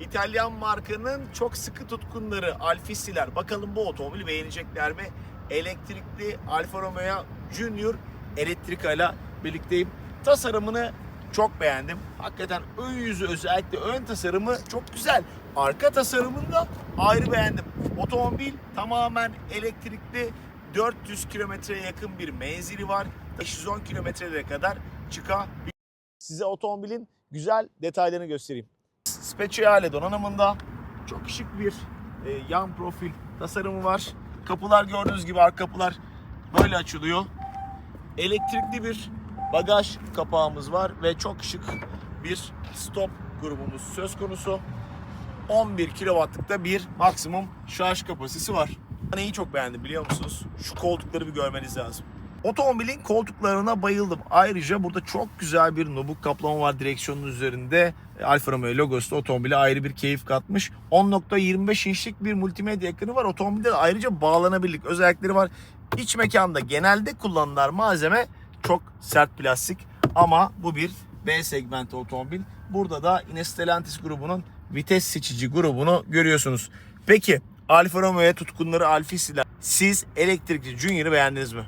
İtalyan markanın çok sıkı tutkunları Alfisiler. Bakalım bu otomobili beğenecekler mi? Elektrikli Alfa Romeo Junior Elektrika ile birlikteyim. Tasarımını çok beğendim. Hakikaten ön yüzü özellikle ön tasarımı çok güzel. Arka tasarımını da ayrı beğendim. Otomobil tamamen elektrikli 400 kilometreye yakın bir menzili var. 510 kilometrelere kadar çıkabilir. Size otomobilin güzel detaylarını göstereyim. Speciale donanımında çok şık bir e, yan profil tasarımı var. Kapılar gördüğünüz gibi arka kapılar böyle açılıyor. Elektrikli bir bagaj kapağımız var ve çok şık bir stop grubumuz söz konusu. 11 kW'lıkta bir maksimum şarj kapasitesi var. Neyi çok beğendim biliyor musunuz? Şu koltukları bir görmeniz lazım. Otomobilin koltuklarına bayıldım. Ayrıca burada çok güzel bir nubuk kaplama var direksiyonun üzerinde. Alfa Romeo logosu da otomobile ayrı bir keyif katmış. 10.25 inçlik bir multimedya ekranı var. Otomobilde de ayrıca bağlanabilirlik özellikleri var. İç mekanda genelde kullanılan malzeme çok sert plastik ama bu bir B segmenti otomobil. Burada da Stellantis grubunun vites seçici grubunu görüyorsunuz. Peki Alfa Romeo'ya tutkunları Alfisiler siz elektrikli Junior'ı beğendiniz mi?